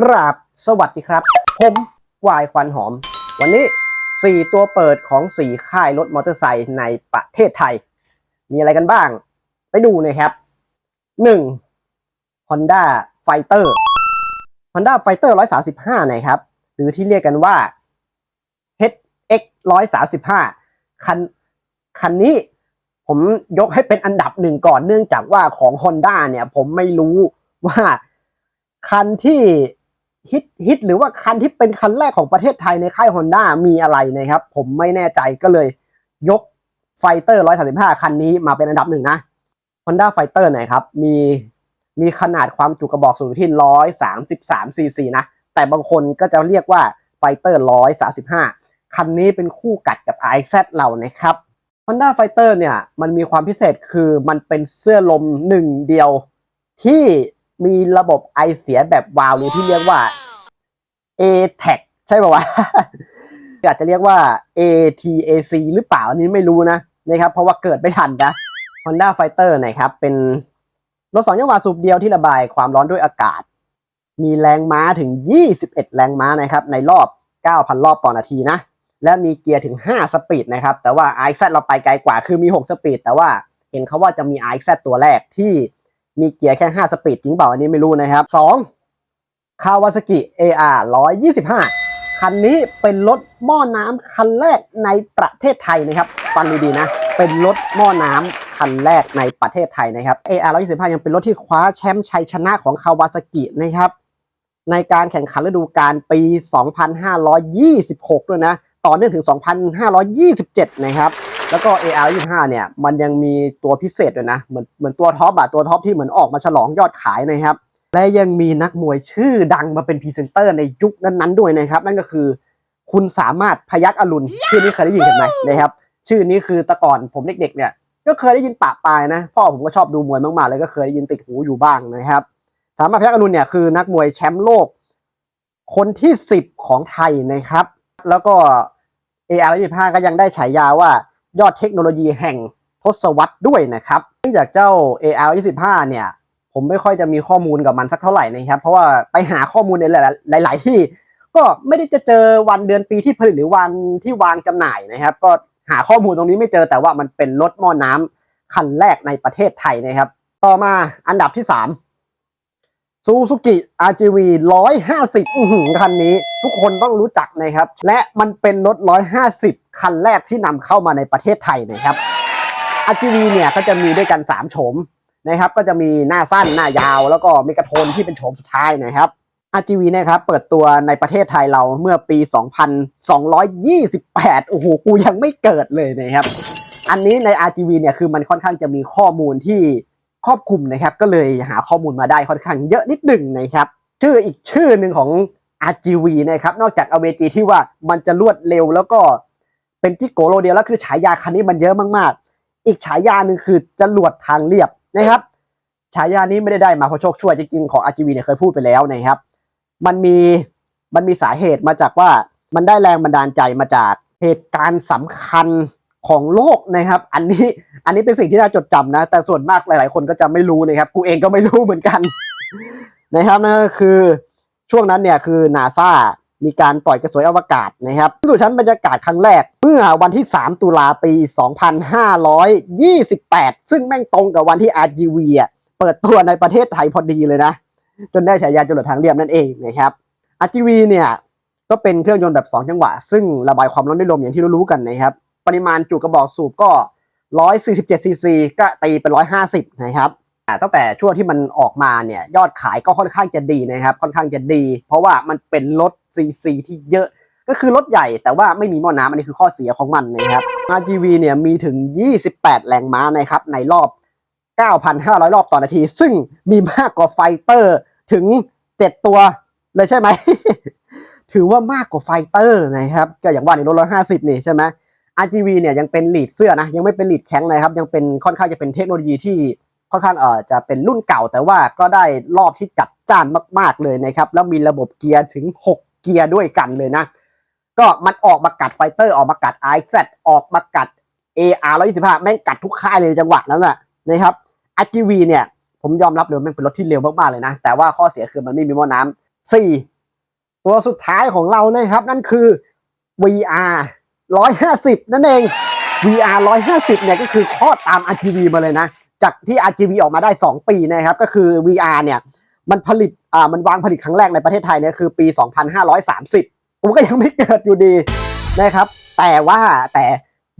กราบสวัสดีครับ ผมวายควันหอม วันนี้ 4 ตัวเปิดของ 4 ค่ายรถมอเตอร์ไซค์ในประเทศไทย มีอะไรกันบ้าง ไปดูนะครับ 1. Honda Fighter Honda Fighter 135 นะครับ หรือที่เรียกกันว่า HX 135 คันคันนี้ผมยกให้เป็นอันดับหนึ่งก่อนเนื่องจากว่าของ Honda เนี่ย ผมไม่รู้ว่าคันที่ ฮิตฮิตหรือว่าคันที่เป็นคันแรกของประเทศไทยในค่าย Honda มีอะไรนะครับ ผมไม่แน่ใจก็เลยยก Fighter 135 คันนี้มาเป็นอันดับหนึ่งนะ Honda Fighter นะครับ มีมีขนาดความจุกระบอกสูงที่ 133 cc นะ แต่บางคนก็จะเรียกว่า Fighter 135 คันนี้เป็นคู่กัดกับ RX เรานะครับ Honda Fighter เนี่ย มันมีความพิเศษคือมันเป็นเสื้อลมหนึ่งเดียวที่ มีระบบไอเสียแบบวาล์วหรือที่เรียกว่า A-Tag ใช่ป่าวะอาจจะเรียกว่า ATAC หรือเปล่าอันนี้ไม่รู้นะนะครับ เพราะว่าเกิดไม่ทันนะ Honda Fighter นะครับ เป็นรถสองจังหวะสูบเดียวที่ระบายความร้อนด้วยอากาศ มีแรงม้าถึง 21 แรงม้านะครับ ในรอบ 9,000 รอบต่อนาทีนะ และมีเกียร์ถึง 5 สปีดนะครับ แต่ว่า RX เราไปไกลกว่าคือมี 6 สปีด แต่ว่าเห็นเขาว่าจะมี RX ตัวแรกที่ มีเกียร์แค่ 5 สปีดจริงเปล่าอันนี้ไม่รู้นะครับ 2. Kawasaki AR 125 คันนี้เป็นรถหม้อน้ำคันแรกในประเทศไทยนะครับฟังดีๆนะ เป็นรถหม้อน้ำคันแรกในประเทศไทยนะครับ AR 125 ยังเป็นรถที่คว้าแชมป์ชัยชนะของ Kawasaki นะครับ ในการแข่งขันฤดูกาลปี 2526 ด้วยนะ ต่อเนื่องถึง 2527 นะครับ แล้วก็ AR 25เนี่ยมันยังมีตัวพิเศษด้วยนะเหมือนเหมือนตัวท็อปอะตัวท็อปที่เหมือนออกมาฉลองยอดขายนะครับ และยังมีนักมวยชื่อดังมาเป็นพรีเซนเตอร์ในยุคนั้นๆด้วยนะครับ นั่นก็คือคุณสามารถพยักอรุณชื่อนี้เคยได้ยินกันไหมนะครับชื่อนี้คือแต่ก่อนผมเด็กๆเนี่ยก็เคยได้ยินปะปายนะ พ่อผมก็ชอบดูมวยมากๆเลยก็เคยได้ยินติดหูอยู่บ้างนะครับ สามารถพยักอรุณเนี่ยคือนักมวยแชมป์โลก คนที่ 10 ของไทยนะครับ แล้วก็ AR 25 ก็ยังได้ฉายาว่า ยอดเทคโนโลยีแห่งทศวรรษด้วยนะครับเนื่องจากเจ้า AR 25เนี่ย ผมไม่ค่อยจะมีข้อมูลกับมันสักเท่าไหร่นะครับ เพราะว่าไปหาข้อมูลในหลาย ๆ ที่ ก็ไม่ได้จะเจอวันเดือนปีที่ผลิตหรือวันที่วางจำหน่ายนะครับ ก็หาข้อมูลตรงนี้ไม่เจอแต่ว่ามันเป็นรถหม้อน้ำคันแรกในประเทศไทยนะครับ ต่อมาอันดับที่ 3 ซูซูกิ RGV 150อื้อคันนี้ ทุกคนต้องรู้จักนะครับ และมันเป็นรถ 150 คันแรกที่นำเข้ามาในประเทศไทยนะครับ RGV เนี่ยก็จะมีด้วยกัน 3 โฉมนะครับ ก็จะมีหน้าสั้นหน้ายาว แล้วก็เมกะโทนที่เป็นโฉมสุดท้ายนะครับ RGV นะครับเปิดตัวในประเทศไทยเราเมื่อปี 2228 โอ้โห กูยังไม่เกิดเลยนะครับ อันนี้ใน RGV เนี่ยคือมันค่อนข้างจะมีข้อมูลที่ ครอบคลุมนะครับ ก็เลยหาข้อมูลมาได้ค่อนข้างเยอะนิดหนึ่งนะครับ ชื่ออีกชื่อหนึ่งของ RGV นะครับ นอกจาก AVG ที่ว่ามันจะรวดเร็วแล้วก็เป็นจิโกโลเดียวแล้วคือฉายาคันนี้มันเยอะมากๆ อีกฉายาหนึ่งคือจรวดทางเรียบนะครับฉายานี้ไม่ได้ได้มาเพราะโชคช่วยจริงๆของ RGV เนี่ยเคยพูดไปแล้วนะครับ มันมีมันมีสาเหตุมาจากว่ามันได้แรงบันดาลใจมาจากเหตุการณ์สำคัญของโลกนะครับ อันนี้ อันนี้เป็นสิ่งที่น่าจดจำนะ แต่ส่วนมากหลาย ๆ คนก็จะไม่รู้นะครับ กูเองก็ไม่รู้เหมือนกันนะครับนั่นก็คือช่วงนั้นเนี่ยคือนาซามีการปล่อยกระสวยอวกาศนะครับสู่ชั้นบรรยากาศครั้งแรก เมื่อวันที่ 3 ตุลาปี 2528 ซึ่งแม่งตรงกับวันที่ RGV อะเปิดตัวในประเทศไทยพอดีเลยนะ จนได้ฉายาจรวดทางเรียบนั่นเองนะครับ RGV เนี่ยก็เป็นเครื่องยนต์แบบ 2 จังหวะ ซึ่งระบายความร้อนด้วยลมอย่างที่รู้ๆกันนะครับ ปริมาณจุกระบอกสูบก็ 147ซีซีก็ตีเป็น 150 นะครับอ่ตั้งแต่ช่วงที่มันออกมาเนี่ยยอดขายก็ค่อนข้างจะดีนะครับ ค่อนข้างจะดี เพราะว่ามันเป็นรถซีซีที่เยอะ ก็คือรถใหญ่แต่ว่าไม่มีหม้อน้ำอันนี้คือข้อเสียของมันนะครับ RGV เนี่ยมีถึง 28 แรงม้านะครับในรอบ 9,500 รอบต่อนาที ซึ่งมีมากกว่าไฟเตอร์ถึง 7 ตัวเลยใช่ไหม ถือว่ามากกว่าไฟเตอร์นะครับ ก็อย่างว่าในรถ150 นี่ใช่ไหม RGV เนี่ยยังเป็นลีดเสื้อนะยังไม่เป็นลีดแข็งนะครับยังเป็นค่อนข้างจะเป็นเทคโนโลยีที่ค่อนข้างเอ่อจะเป็นรุ่นเก่า แต่ว่าก็ได้รอบที่จัดจ้านมากๆเลยนะครับแล้วมีระบบเกียร์ถึง 6 เกียร์ด้วยกันเลยนะ ก็มันออกมากัดไฟเตอร์ออกมากัด RX ออกมากัด AR 125แม่งกัดทุกค่ายเลยจังหวะนั้นแหละนะครับ RGV เนี่ยผมยอมรับเลยแม่งเป็นรถที่เร็วมากๆเลยนะ แต่ว่าข้อเสียคือมันไม่มีหม้อน้ำสี่ตัวสุดท้ายของเรานะครับ นั่นคือ VR 150 นั่นเอง VR 150 เนี่ยก็คือคลอดตาม RGB มาเลยนะ จากที่ RGB ออกมาได้ 2 ปีนะครับ ก็คือ VR เนี่ย มันผลิต อ่า มันวางผลิตครั้งแรกในประเทศไทยเนี่ยคือปี 2530 ผมก็ยังไม่เกิดอยู่ดีนะครับ แต่ว่าแต่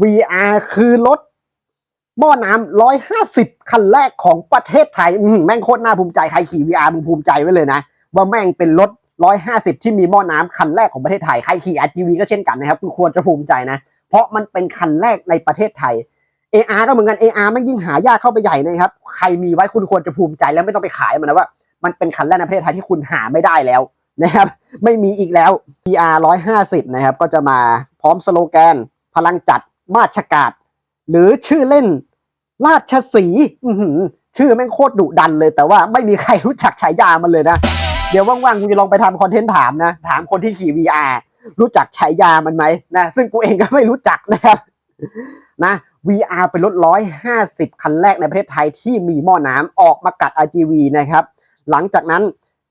VR คือรถหม้อน้ำ150 คันแรกของประเทศไทยแม่งโคตรน่าภูมิใจ ใครขี่ VR มึงภูมิใจไว้เลยนะ ว่าแม่งเป็นรถ 150 ที่มีหม้อน้ำคันแรกของประเทศไทย ใครขี่ RGV ก็เช่นกันนะครับคุณควรจะภูมิใจนะ เพราะมันเป็นคันแรกในประเทศไทย AR ก็เหมือนกัน AR มันยิ่งหายากเข้าไปใหญ่นะครับ ใครมีไว้คุณควรจะภูมิใจแล้วไม่ต้องไปขายมันนะว่า มันเป็นคันแรกในประเทศไทยที่คุณหาไม่ได้แล้วนะครับ ไม่มีอีกแล้ว PR 150 นะครับ ก็จะมาพร้อมสโลแกน พลังจัดมาชกาดหรือชื่อเล่น ราชสีห์ชื่อแม่งโคตรดุดันเลย แต่ว่าไม่มีใครรู้จักฉายามันเลยนะ เดี๋ยวว่างๆกูจะลองไปทำคอนเทนต์ถามนะ ถามคนที่ขี่ VR รู้จักฉายามันไหมนะซึ่งกูเองก็ไม่รู้จักนะครับนะ VR เป็นรถ 150 คันแรกในประเทศไทยที่มีหม้อน้ำออกมากัด RGV นะครับ หลังจากนั้น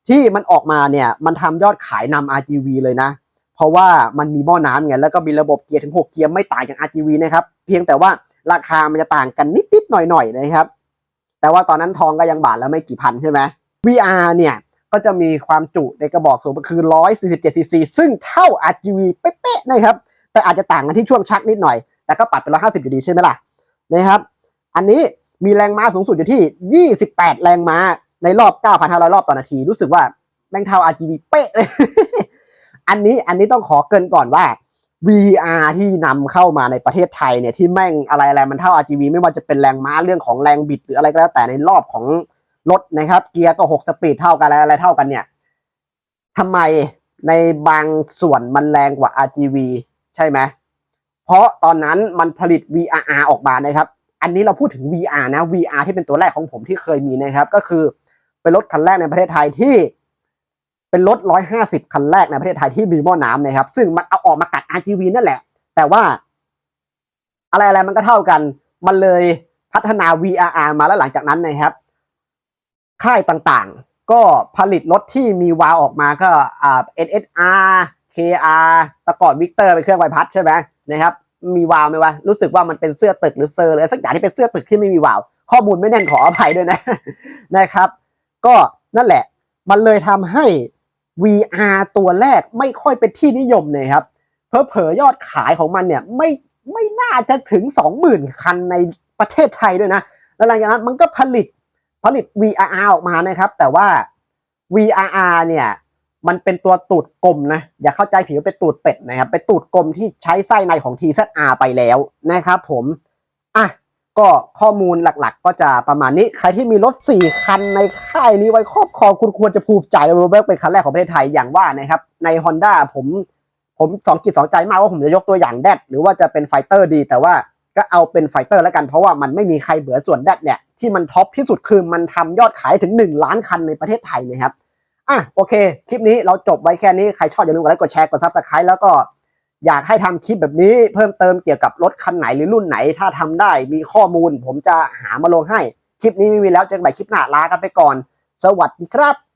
ที่มันออกมาเนี่ย มันทำยอดขายนำ RGV เลยนะ เพราะว่ามันมีหม้อน้ำไงแล้วก็มีระบบเกียร์ถึง 6 เกียร์ไม่ต่างจาก RGV นะครับ เพียงแต่ว่าราคามันจะต่างกันนิดๆหน่อยๆนะครับ แต่ว่าตอนนั้นทองก็ยังบาทแล้วไม่กี่พันใช่ไหม VR เนี่ย ก็จะมีความจุในกระบอกสูบคือ 147ซีซีซึ่งเท่า RGV เป๊ะๆนะครับ แต่อาจจะต่างกันที่ช่วงชักนิดหน่อย แต่ก็ปัดเป็น 150 อยู่ดีใช่ไหมล่ะนะครับ อันนี้มีแรงม้าสูงสุดอยู่ที่ 28 แรงม้าในรอบ 9,500 รอบต่อนาที รู้สึกว่าแม่งเท่า RGB เป๊ะเลย อันนี้อันนี้ต้องขอเกินก่อนว่า VR ที่นำเข้ามาในประเทศไทยเนี่ยที่แม่งอะไรอะไรมันเท่า RGB ไม่ว่าจะเป็นแรงม้าเรื่องของแรงบิดหรืออะไรก็แล้วแต่ในรอบของ รถนะครับ เกียร์ก็6สปีดเท่ากันอะไรอะไรเท่ากันเนี่ยทำไมในบางส่วนมันแรงกว่า RGB ใช่ไหมเพราะตอนนั้นมันผลิต VRR ออกมานะครับ อันนี้เราพูดถึง VR นะ VR ที่เป็นตัวแรกของผมที่เคยมีนะครับ ก็คือเป็นรถคันแรกในประเทศไทยที่เป็นรถ 150 คันแรกในประเทศไทยที่มีหม้อน้ำนะครับ ซึ่งมันเอาออกมากัด RGV นั่นแหละ แต่ว่า อะไรอะไรมันก็เท่ากัน มันเลยพัฒนา VRR มาแล้วหลังจากนั้นนะครับ ค่ายต่างๆ ก็ผลิตรถที่มีวาวออกมาก็อ่า NSR KR ต่ก่อนวิกเตอร์เป็นเครื่องใบพัดใช่ไหมนะครับมีวาล์วไหมวะรู้สึกว่ามันเป็นเสื้อตึกหรือเซอร์เลยสักอย่างที่เป็นเสื้อตึกที่ไม่มีวาล์วข้อมูลไม่แน่นขออภัยด้วยนะนะครับ ก็นั่นแหละมันเลยทำให้ VR ตัวแรกไม่ค่อยเป็นที่นิยมเลยครับเพอๆยอดขายของมันเนี่ยไม่ไม่น่าจะถึง 20,000 คันในประเทศไทยด้วยนะ แล้วหลังจากนั้นมันก็ผลิต ผลิต VRR ออกมานะครับ แต่ว่า VRR เนี่ยมันเป็นตัวตูดกลมนะ อย่าเข้าใจผิดว่าเป็นตูดเป็ดนะครับ เป็นตูดกลมที่ใช้ไส้ในของ TZR ไปแล้วนะครับผม อะ ก็ข้อมูลหลักๆ ก็จะประมาณนี้ ใครที่มีรถ 4 คันในค่ายนี้ไว้ครอบครองคุณควรจะภูมิใจเบิร์กเป็นคันแรกของประเทศไทยอย่างว่านะครับ ใน Honda ผม ผมสองจิตสองใจมากว่าผมจะยกตัวอย่างแดดหรือว่าจะเป็นไฟเตอร์ดี แต่ว่า ก็เอาเป็นไฟเตอร์แล้วกันเพราะว่ามันไม่มีใครเบื่อส่วนแดดเนี่ยที่มันท็อปที่สุดคือมันทำยอดขายถึง 1 ล้านคันในประเทศไทยนะครับอะโอเค คลิปนี้เราจบไว้แค่นี้ ใครชอบอย่าลืมกดไลค์กดแชร์กดซับสไครต์แล้วก็อยากให้ทำคลิปแบบนี้เพิ่มเติมเกี่ยวกับรถคันไหนหรือรุ่นไหน ถ้าทำได้มีข้อมูล ผมจะหามาลงให้ คลิปนี้ไม่มีแล้วเจอกันใหม่คลิปหน้าลากันไปก่อน สวัสดีครับ